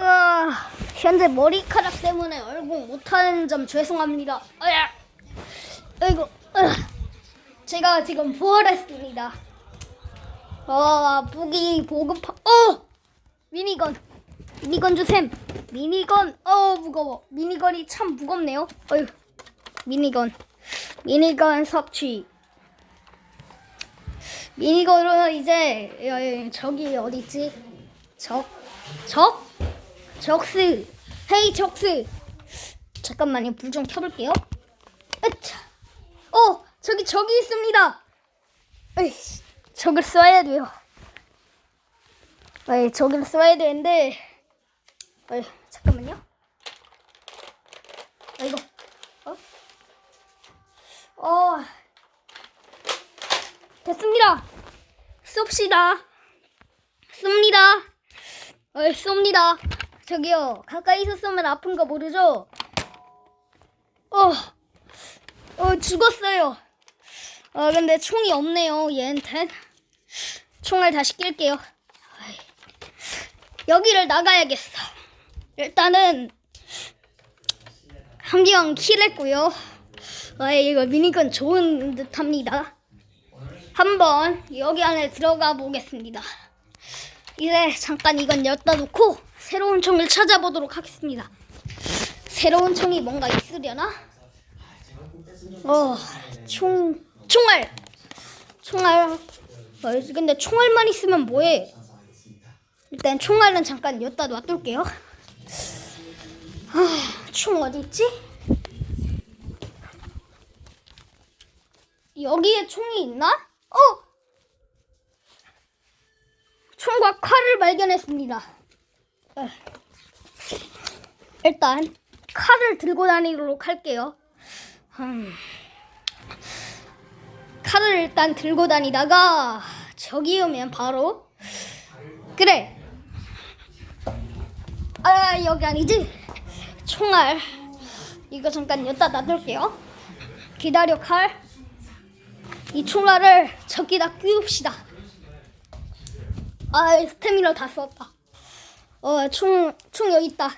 아, 현재 머리카락 때문에 얼굴 못하는 점 죄송합니다. 아야, 아이고, 아, 제가 지금 부활했습니다. 아, 무기 보급, 어, 미니건, 미니건 주셈, 미니건, 어 무거워, 미니건이 참 무겁네요. 어휴, 미니건, 미니건 섭취. 미니건은 이제 어, 저기 어디 있지? 적, 적, 적스, 헤이 적스. 잠깐만요, 불 좀 켜볼게요. 으차. 어, 저기 적이 있습니다. 에이, 적을 쏴야 돼요. 에이, 적을 쏴야 되는데, 에이, 잠깐만요. 아, 이거, 어? 어, 됐습니다. 쏩시다. 쏩니다. 어, 쏩니다. 저기요, 가까이서 쏘면 아픈 거 모르죠? 어, 어, 죽었어요. 어, 근데 총이 없네요, 얘한텐. 총을 다시 낄게요. 여기를 나가야겠어. 일단은, 한경 킬했고요. 아, 이거 미니건 좋은 듯 합니다. 한번 여기 안에 들어가 보겠습니다. 이제 잠깐 이건 엿다 놓고 새로운 총을 찾아보도록 하겠습니다. 새로운 총이 뭔가 있으려나? 어, 총, 총알! 총알. 어, 근데 총알만 있으면 뭐해? 일단 총알은 잠깐 엿다 놔둘게요. 아, 총 어디 있지? 여기에 총이 있나? 어! 총과 칼을 발견했습니다. 에. 일단 칼을 들고 다니도록 할게요. 음. 칼을 일단 들고 다니다가 저기 오면 바로 그래. 아 여기 아니지? 총알 이거 잠깐 여기다 놔둘게요. 기다려 칼. 이 총알을 저기다 끼웁시다. 아 스태미너 다 썼다. 어 총 총 여기 있다.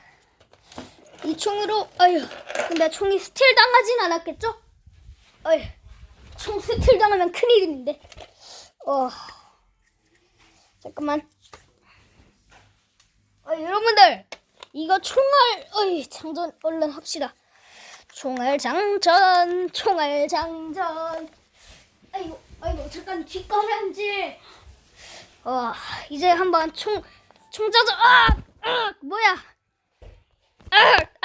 이 총으로 아유 근데 총이 스틸 당하진 않았겠죠? 어휴 총 스틸 당하면 큰일인데. 어 잠깐만. 어, 여러분들 이거 총알 어이 장전 얼른 합시다. 총알 장전 총알 장전. 아이고 아이고 잠깐 뒷걸음질. 어 이제 한번 총 총자도 아! 아! 뭐야? 아!